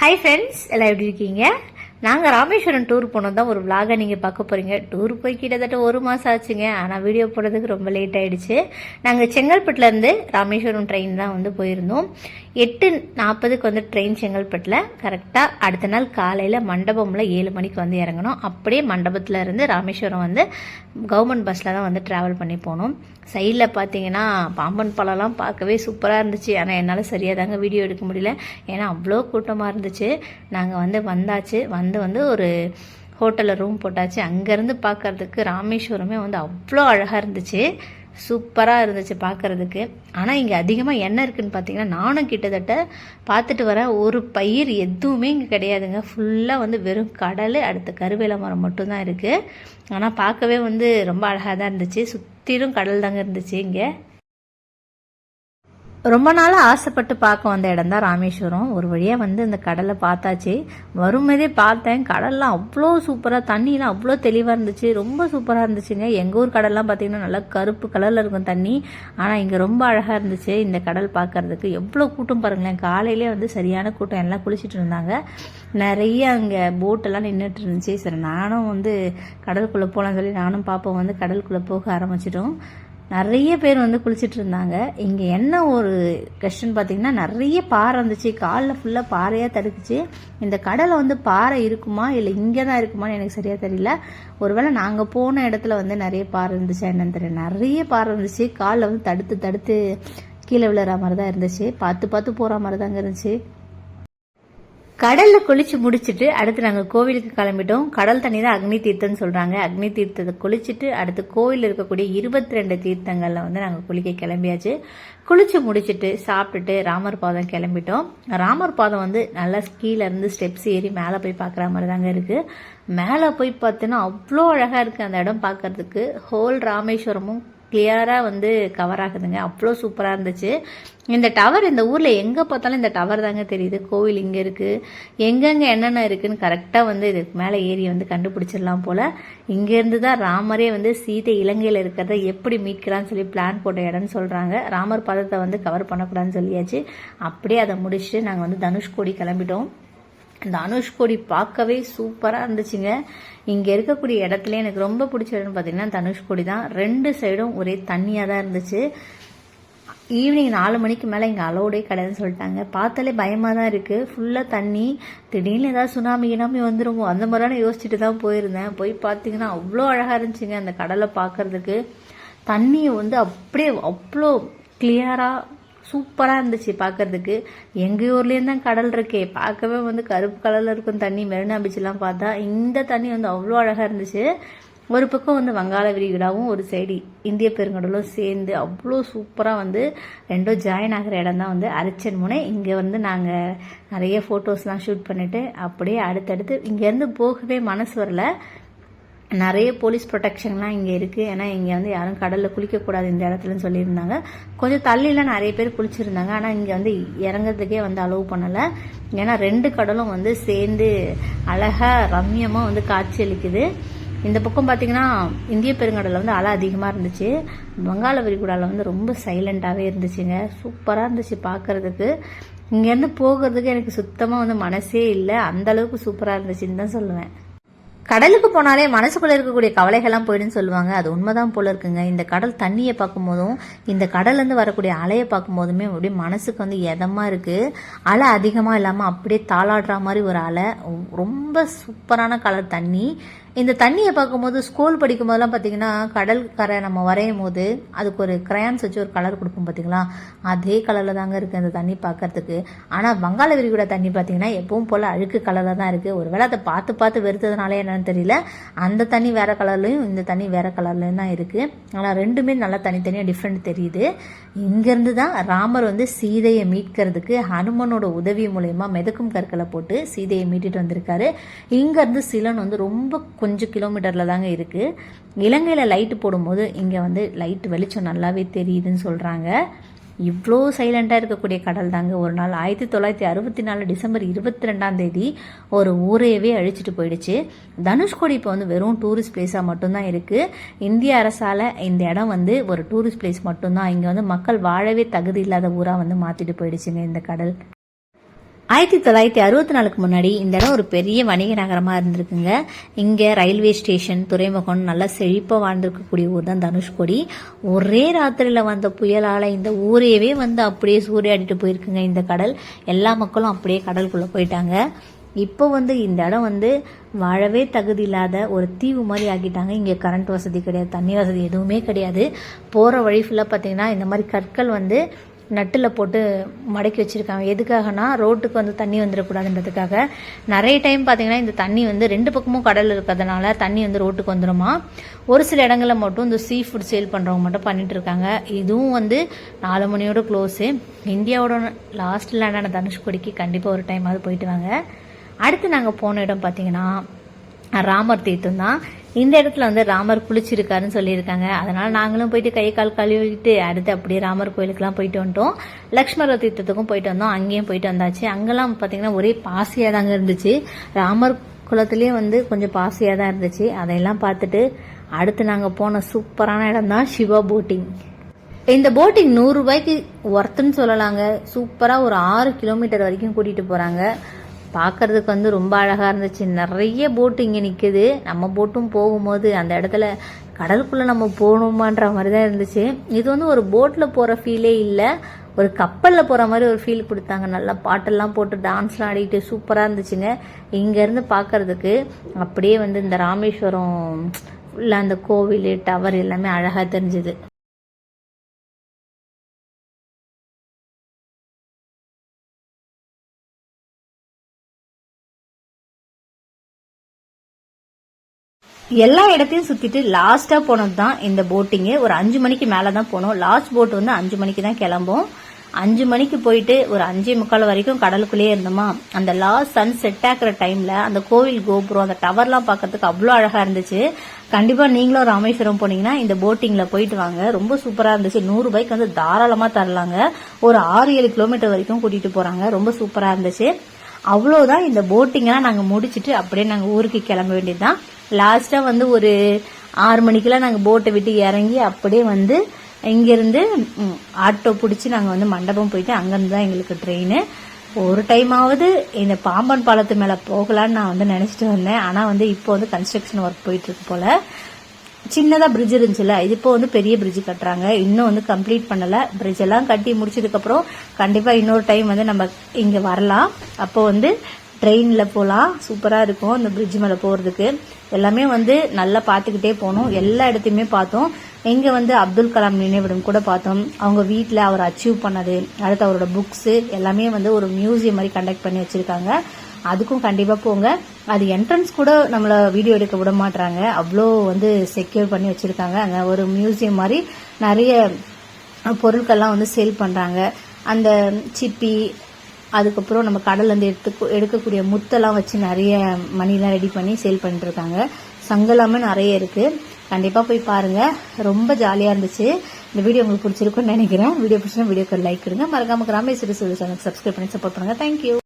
Hi friends எல்லாம் எப்படி இருக்கீங்க? நாங்கள் ராமேஸ்வரம் டூர் போனோம் தான் ஒரு விலாகை நீங்கள் பார்க்க போகிறீங்க டூர் போய் கிட்டத்தட்ட ஒரு மாதம் ஆச்சுங்க. ஆனால் வீடியோ போடுறதுக்கு ரொம்ப லேட் ஆகிடுச்சு நாங்கள் செங்கல்பட்டுலேருந்து ராமேஸ்வரம் ட்ரெயின் தான் வந்து போயிருந்தோம். எட்டு நாற்பதுக்கு வந்து ட்ரெயின் செங்கல்பட்டில். கரெக்டாக அடுத்த நாள் காலையில் மண்டபமில் ஏழு மணிக்கு வந்து இறங்கணும் அப்படியே மண்டபத்தில் இருந்து ராமேஸ்வரம் வந்து கவர்மெண்ட் பஸ்ஸில் தான் வந்து ட்ராவல் பண்ணி போனோம். சைடில் பார்த்தீங்கன்னா பாம்பன் பழம்லாம் பார்க்கவே சூப்பராக இருந்துச்சு. ஆனால் என்னால் சரியாக தாங்க வீடியோ எடுக்க முடியல. ஏன்னா அவ்வளோ கூட்டமாக இருந்துச்சு. நாங்கள் வந்து வந்தாச்சு. வந்து வந்து வந்து ஒரு ஹோட்டலில் ரூம் போட்டாச்சு. அங்கேருந்து பார்க்கறதுக்கு ராமேஸ்வரமே வந்து அவ்வளோ அழகாக இருந்துச்சு. சூப்பராக இருந்துச்சு பார்க்குறதுக்கு ஆனால் இங்கே அதிகமாக என்ன இருக்குதுன்னு பார்த்தீங்கன்னா நானும் கிட்டத்தட்ட பார்த்துட்டு வரேன் ஒரு பயிர் எதுவுமே இங்கே கிடையாதுங்க. ஃபுல்லாக வந்து வெறும் கடல் அடுத்த கருவேல மரம் மட்டும்தான் இருக்குது ஆனால் பார்க்கவே வந்து ரொம்ப அழகாக தான் இருந்துச்சு. சுற்றிலும் கடல் தாங்க இருந்துச்சு இங்கே. ரொம்ப நாளாக ஆசைப்பட்டு பார்க்க வந்த இடம் தான் ராமேஸ்வரம். ஒரு வழியாக வந்து இந்த கடலை பார்த்தாச்சு. வரும்போதே பார்த்தேன். கடல்லாம் அவ்வளோ சூப்பராக தண்ணிலாம் அவ்வளோ தெளிவாக இருந்துச்சு. ரொம்ப சூப்பராக இருந்துச்சுங்க. எங்கள் ஊர் கடல்லாம் பார்த்தீங்கன்னா நல்லா கருப்பு கலரில் இருக்கும் தண்ணி. ஆனால் இங்கே ரொம்ப அழகாக இருந்துச்சு. இந்த கடல் பார்க்கறதுக்கு எவ்வளோ கூட்டம் பாருங்களேன். காலையிலே வந்து சரியான கூட்டம். எல்லாம் குளிச்சிட்டு இருந்தாங்க. நிறைய அங்கே போட்டெல்லாம் நின்றுட்டு இருந்துச்சு. சரி நானும் வந்து கடலுக்குள்ளே போகலான்னு சொல்லி நானும் பாப்போம் வந்து கடலுக்குள்ளே போக ஆரம்பிச்சிட்டோம். நிறைய பேர் வந்து குளிச்சுட்டு இருந்தாங்க. இங்கே என்ன ஒரு கஷ்டம் பார்த்தீங்கன்னா நிறைய பாறை இருந்துச்சு காலில் ஃபுல்லாக பாறையாக தடுக்குச்சு. இந்த கடலை வந்து பாறை இருக்குமா? இல்லை இங்கே தான் இருக்குமான்னு எனக்கு சரியாக தெரியல. ஒருவேளை நாங்கள் போன இடத்துல வந்து நிறைய பாறை இருந்துச்சு என்னன்னு தெரியல. நிறைய பாறை இருந்துச்சு. காலில் வந்து தடுத்து தடுத்து கீழே விழுற மாதிரி தான் இருந்துச்சு. பார்த்து பார்த்து போகிற மாதிரி தாங்க இருந்துச்சு. கடல்ல குளிச்சு முடிச்சுட்டு அடுத்து நாங்கள் கோவிலுக்கு கிளம்பிட்டோம். கடல் தண்ணி தான் அக்னி தீர்த்தம்னு சொல்றாங்க. அக்னி தீர்த்தத்தை குளிச்சுட்டு அடுத்து கோவில் இருக்கக்கூடிய இருபத்தி ரெண்டு தீர்த்தங்கள்ல வந்து நாங்கள் குளிக்க கிளம்பியாச்சு. குளிச்சு முடிச்சிட்டு சாப்பிட்டுட்டு ராமர் பாதம் கிளம்பிட்டோம். ராமர் பாதம் வந்து நல்லா கீழே இருந்து ஸ்டெப்ஸ் ஏறி மேலே போய் பார்க்குற மாதிரி தாங்க இருக்கு. மேலே போய் பார்த்தோன்னா அவ்வளோ அழகாக இருக்குது அந்த இடம் பார்க்கறதுக்கு ஹோல் ராமேஸ்வரமும் கிளியராக வந்து கவர் ஆகுதுங்க. அவ்வளோ சூப்பராக இருந்துச்சு. இந்த டவர் இந்த ஊரில் எங்கே பார்த்தாலும் இந்த டவர் தாங்க தெரியுது. கோவில் இங்கே இருக்குது எங்கெங்கே என்னென்ன இருக்குதுன்னு கரெக்டாக வந்து இதுக்கு மேலே ஏறி வந்து கண்டுபிடிச்சிடலாம் போல். இங்கேருந்து தான் ராமரே வந்து சீதை இலங்கையில் இருக்கிறத எப்படி மீட்கலான்னு சொல்லி பிளான் போட்ட இடம்னு சொல்கிறாங்க ராமர் பதத்தை வந்து கவர் பண்ணக்கூடாதுன்னு சொல்லியாச்சு. அப்படியே அதை முடிச்சுட்டு நாங்கள் வந்து தனுஷ்கோடி கிளம்பிட்டோம். இந்த அனுஷ்கோடி பார்க்கவே சூப்பராக இருந்துச்சுங்க. இங்கே இருக்கக்கூடிய இடத்துல எனக்கு ரொம்ப பிடிச்ச இடம்னு பார்த்தீங்கன்னா தனுஷ்கோடி தான். ரெண்டு சைடும் ஒரே தண்ணியாக தான் இருந்துச்சு. ஈவினிங் நாலு மணிக்கு மேலே இங்கே அலோடே கிடையாதுன்னு சொல்லிட்டாங்க. பார்த்தாலே பயமாக தான் இருக்குது ஃபுல்லாக தண்ணி. திடீர்னு ஏதாவது சுனாமி கினாமி வந்துருமோ. அந்த மாதிரிலாம் யோசிச்சுட்டு தான் போயிருந்தேன். போய் பார்த்தீங்கன்னா அவ்வளோ அழகாக இருந்துச்சுங்க அந்த கடலை பார்க்கறதுக்கு. தண்ணியை வந்து அப்படியே அவ்வளோ கிளியராக சூப்பராக இருந்துச்சு பார்க்கறதுக்கு எங்கள் ஊர்லேயும் தான் கடல் இருக்கே. பார்க்கவே வந்து கருப்பு கலரில் இருக்கும் தண்ணி. மெரினா பீச்செல்லாம் பார்த்தா இந்த தண்ணி வந்து அவ்வளோ அழகாக இருந்துச்சு. ஒரு பக்கம் வந்து வங்காள விரிகுடாவும் ஒரு சைடு இந்திய பெருங்கடலும் சேர்ந்து அவ்வளோ சூப்பராக வந்து ரெண்டும் ஜாயின் ஆகிற இடம் தான் வந்து அரிச்சன் முனை. இங்கே வந்து நாங்கள் நிறைய ஃபோட்டோஸ்லாம் ஷூட் பண்ணிவிட்டு அப்படியே அடுத்தடுத்து இங்கேருந்து போகவே மனசு வரல. நிறைய போலீஸ் ப்ரொடெக்ஷன்லாம் இங்கே இருக்குது ஏன்னா இங்கே வந்து யாரும் கடலில் குளிக்கக்கூடாது இந்த இடத்துலன்னு சொல்லியிருந்தாங்க. கொஞ்சம் தள்ளிலாம் நிறைய பேர் குளிச்சிருந்தாங்க. ஆனால் இங்கே வந்து இறங்குறதுக்கே வந்து அலோவ் பண்ணலை. ஏன்னா ரெண்டு கடலும் வந்து சேர்ந்து அழகாக ரம்யமாக வந்து காட்சியளிக்குது. இந்த பக்கம் பார்த்தீங்கன்னா இந்திய பெருங்கடலில் வந்து அலை அதிகமாக இருந்துச்சு. வங்காள விரிகுடாவில் வந்து ரொம்ப சைலண்ட்டாகவே இருந்துச்சுங்க. சூப்பராக இருந்துச்சு பார்க்குறதுக்கு இங்கேருந்து போகிறதுக்கு எனக்கு சுத்தமாக வந்து மனசே இல்லை. அந்தளவுக்கு சூப்பராக இருந்துச்சுன்னு தான் சொல்லுவேன். கடலுக்கு போனாலே மனசுக்குள்ள இருக்கக்கூடிய கவலைகள்லாம் போயிடுன்னு சொல்லுவாங்க. அது உண்மைதான் போல இருக்குங்க. இந்த கடல் தண்ணியை பார்க்கும்போதும் இந்த கடல்லேருந்து வரக்கூடிய அலையை பார்க்கும்போதுமே அப்படியே மனசுக்கு வந்து எதமா இருக்கு. அலை அதிகமாக இல்லாமல் அப்படியே தாளாடுற மாதிரி ஒரு அலை. ரொம்ப சூப்பரான கலர் தண்ணி. இந்த தண்ணியை பார்க்கும்போது ஸ்கூல் படிக்கும் போதெல்லாம் பார்த்தீங்கன்னா கடல் கரை நம்ம வரையும் போது அதுக்கு ஒரு கிரையான்ஸ் வச்சு ஒரு கலர் கொடுப்போம் பார்த்தீங்களா? அதே கலரில் தாங்க இருக்குது அந்த தண்ணி பார்க்கறதுக்கு. ஆனால் வங்காள விரிகுடா தண்ணி பார்த்தீங்கன்னா எப்பவும் போல் அழுக்கு கலரில் தான் இருக்குது ஒருவேளை அதை பார்த்து பார்த்து வெறுத்ததுனால என்னன்னு தெரியல. அந்த தண்ணி வேற கலர்லையும் இந்த தண்ணி வேற கலர்லையும் தான் இருக்குது ஆனால் ரெண்டுமே நல்லா தனித்தனியாக டிஃப்ரெண்ட் தெரியுது. இங்கேருந்து தான் ராமர் வந்து சீதையை மீட்கிறதுக்கு ஹனுமனோட உதவி மூலயமா மெதக்கும் கற்களை போட்டு சீதையை மீட்டுட்டு வந்திருக்காரு. இங்கேருந்து சிலன் வந்து ரொம்ப கொஞ்சம் கிலோமீட்டரில் தாங்க இருக்குது இலங்கையில் லைட்டு போடும்போது இங்கே வந்து லைட் வெளிச்சம் நல்லாவே தெரியுதுன்னு சொல்கிறாங்க இவ்வளோ சைலண்டாக இருக்கக்கூடிய கடல் தாங்க. ஒரு நாள் ஆயிரத்தி தொள்ளாயிரத்தி அறுபத்தி நாலு டிசம்பர் இருபத்தி ரெண்டாம் தேதி ஒரு ஊரையவே அழிச்சிட்டு போயிடுச்சு. தனுஷ்கோடி இப்போ வந்து வெறும் டூரிஸ்ட் பிளேஸாக மட்டும்தான் இருக்குது இந்திய அரசால் இந்த இடம் வந்து ஒரு டூரிஸ்ட் பிளேஸ் மட்டும்தான். இங்கே வந்து மக்கள் வாழவே தகுதி இல்லாத ஊராக வந்து மாற்றிட்டு போயிடுச்சுங்க இந்த கடல். ஆயிரத்தி தொள்ளாயிரத்தி அறுபத்தி நாலுக்கு முன்னாடி இந்த இடம் ஒரு பெரிய வணிக நகரமாக இருந்திருக்குங்க. இங்கே ரயில்வே ஸ்டேஷன் துறைமுகம் நல்லா செழிப்பாக வாழ்ந்திருக்கக்கூடிய ஊர் தான் தனுஷ்கோடி ஒரே ராத்திரியில் வந்த புயலால் இந்த ஊரையவே வந்து அப்படியே சூறையாடிட்டு போயிருக்குங்க இந்த கடல். எல்லா மக்களும் அப்படியே கடலுக்குள்ளே போயிட்டாங்க. இப்போ வந்து இந்த இடம் வந்து வாழவே தகுதி இல்லாத ஒரு தீவு மாதிரி ஆக்கிட்டாங்க. இங்கே கரண்ட் வசதி கிடையாது தண்ணி வசதி எதுவுமே கிடையாது. போகிற வழி ஃபுல்லாக பார்த்தீங்கன்னா இந்த மாதிரி கற்கள் வந்து நட்டில் போட்டு மடக்கி வச்சுருக்காங்க. எதுக்காகனா ரோட்டுக்கு வந்து தண்ணி வந்துடக்கூடாதுன்றதுக்காக நிறைய டைம் பார்த்திங்கன்னா இந்த தண்ணி வந்து ரெண்டு பக்கமும் கடல் இருக்கிறதுனால தண்ணி வந்து ரோட்டுக்கு வந்துடுமா ஒரு சில இடங்களில் மட்டும் இந்த சீ ஃபுட் சேல் பண்ணுறவங்க மட்டும் பண்ணிகிட்ருக்காங்க இருக்காங்க. இதுவும் வந்து நாலு மணியோட க்ளோஸு இந்தியாவோட லாஸ்ட் லேண்டான தனுஷ்கோடிக்கு கண்டிப்பாக ஒரு டைம் அது போயிட்டு வாங்க. அடுத்து நாங்கள் போன இடம் பார்த்திங்கன்னா ராமர் தீர்த்தம் தான் இந்த இடத்துல வந்து ராமர் குளிச்சிருக்காருன்னு சொல்லியிருக்காங்க. அதனால நாங்களும் போயிட்டு கை கால் கழுவிட்டு அடுத்து அப்படியே ராமர் கோயிலுக்குலாம் போயிட்டு வந்துட்டோம். லக்ஷ்மர தீர்த்தத்துக்கும் போயிட்டு வந்தோம். அங்கேயும் போயிட்டு வந்தாச்சு. அங்கெல்லாம் பார்த்தீங்கன்னா ஒரே பாசியாக தாங்க இருந்துச்சு. ராமர் குளத்துலேயே வந்து கொஞ்சம் பாசியாக தான் இருந்துச்சு. அதையெல்லாம் பார்த்துட்டு அடுத்து நாங்கள் போன சூப்பரான இடம் தான் சிவா போட்டிங். இந்த போட்டிங் நூறுரூபாய்க்கு ஒர்த்துன்னு சொல்லலாங்க. சூப்பராக ஒரு ஆறு கிலோமீட்டர் வரைக்கும் கூட்டிகிட்டு போகிறாங்க பார்க்கறதுக்கு வந்து ரொம்ப அழகாக இருந்துச்சு. நிறைய போட்டு இங்கே நிற்குது நம்ம போட்டும் போகும்போது அந்த இடத்துல கடலுக்குள்ளே நம்ம போகணுமான்ற மாதிரி தான் இருந்துச்சு. இது வந்து ஒரு போட்டில் போகிற ஃபீலே இல்லை. ஒரு கப்பலில் போகிற மாதிரி ஒரு ஃபீல் கொடுத்தாங்க. நல்லா பாட்டெல்லாம் போட்டு டான்ஸ்லாம் ஆடிட்டு சூப்பராக இருந்துச்சுங்க. இங்கேருந்து பார்க்குறதுக்கு அப்படியே வந்து இந்த ராமேஸ்வரம் ஃபுல்லாக அந்த கோவில் டவர் எல்லாமே அழகாக தெரிஞ்சுது. எல்லா இடத்தையும் சுத்திட்டு லாஸ்டா போனது தான் இந்த போட்டிங்கு ஒரு அஞ்சு மணிக்கு மேலே தான் போனோம். லாஸ்ட் போட் வந்து அஞ்சு மணிக்கு தான் கிளம்பும். அஞ்சு மணிக்கு போயிட்டு ஒரு அஞ்சே முக்கால் வரைக்கும் கடலுக்குள்ளேயே இருந்தோமா? அந்த லாஸ்ட் சன் செட் ஆக்குற டைம்ல அந்த கோவில் கோபுரம் அந்த டவர்லாம் பார்க்கறதுக்கு அவ்வளோ அழகா இருந்துச்சு. கண்டிப்பா நீங்களும் ராமேஸ்வரம் போனீங்கன்னா இந்த போட்டிங்ல போயிட்டு வாங்க. ரொம்ப சூப்பரா இருந்துச்சு. நூறு பைக் வந்து தாராளமா தரலாங்க. ஒரு ஆறு ஏழு கிலோமீட்டர் வரைக்கும் கூட்டிட்டு போறாங்க. ரொம்ப சூப்பரா இருந்துச்சு. அவ்வளோதான் இந்த போட்டிங்கெல்லாம் நாங்கள் முடிச்சுட்டு அப்படியே நாங்கள் ஊருக்கு கிளம்ப வேண்டியதுதான். லாஸ்ட்டாக வந்து ஒரு ஆறு மணிக்கெல்லாம் நாங்கள் போட்டை விட்டு இறங்கி அப்படியே வந்து இங்கேருந்து ஆட்டோ பிடிச்சி நாங்கள் வந்து மண்டபம் போயிட்டு அங்கேருந்து தான் எங்களுக்கு ட்ரெயின் ஒரு டைமாவது இந்த பாம்பன் பாலத்து மேலே போகலான்னு நான் வந்து நினச்சிட்டு வந்தேன். ஆனால் வந்து இப்போ வந்து கன்ஸ்ட்ரக்ஷன் ஒர்க் போயிட்டுருக்கு போல். சின்னதாக பிரிட்ஜ் இருந்துச்சுல இது இப்போ வந்து பெரிய பிரிட்ஜ் கட்டுறாங்க. இன்னும் வந்து கம்ப்ளீட் பண்ணலை. பிரிட்ஜ் எல்லாம் கட்டி முடிச்சதுக்கப்புறம் கண்டிப்பாக இன்னொரு டைம் வந்து நம்ம இங்கே வரலாம். அப்போ வந்து ட்ரெயினில் போகலாம் சூப்பராக இருக்கும். இந்த பிரிட்ஜ் மேலே போகிறதுக்கு எல்லாமே வந்து நல்லா பார்த்துக்கிட்டே போனோம் எல்லா இடத்தையுமே பார்த்தோம். இங்கே வந்து அப்துல் கலாம் நினைவிடம் கூட பார்த்தோம். அவங்க வீட்டில் அவர் அச்சீவ் பண்ணது. அடுத்து அவரோட புக்ஸு எல்லாமே வந்து ஒரு மியூசியம் மாதிரி கண்டக்ட் பண்ணி வச்சுருக்காங்க. அதுக்கும் கண்டிப்பாக போங்க. அது என்ட்ரன்ஸ் கூட நம்மளை வீடியோ எடுக்க விட மாட்டுறாங்க அவ்வளோ வந்து செக்யூர் பண்ணி வச்சுருக்காங்க. அங்கே ஒரு மியூசியம் மாதிரி நிறைய பொருட்கள்லாம் வந்து சேல் பண்ணுறாங்க அந்த சிப்பி அதுக்கப்புறம் நம்ம கடல்லேருந்து எடுத்து எடுக்கக்கூடிய முத்தெல்லாம் வச்சு நிறைய மணிலாம் ரெடி பண்ணி சேல் பண்ணிட்டுருக்காங்க. சங்கலாமே நிறைய இருக்குது கண்டிப்பாக போய் பாருங்கள் ரொம்ப ஜாலியாக இருந்துச்சு. இந்த வீடியோ உங்களுக்கு பிடிச்சிருக்கும்னு நினைக்கிறேன். வீடியோ பிடிச்சா வீடியோக்கு லைக் கொடுங்க. மறக்காம ராமேஸ்வரி சேனல் சப்ஸ்கிரைப் பண்ணி சப்போர்ட் பண்ணுங்கள் தேங்க்யூ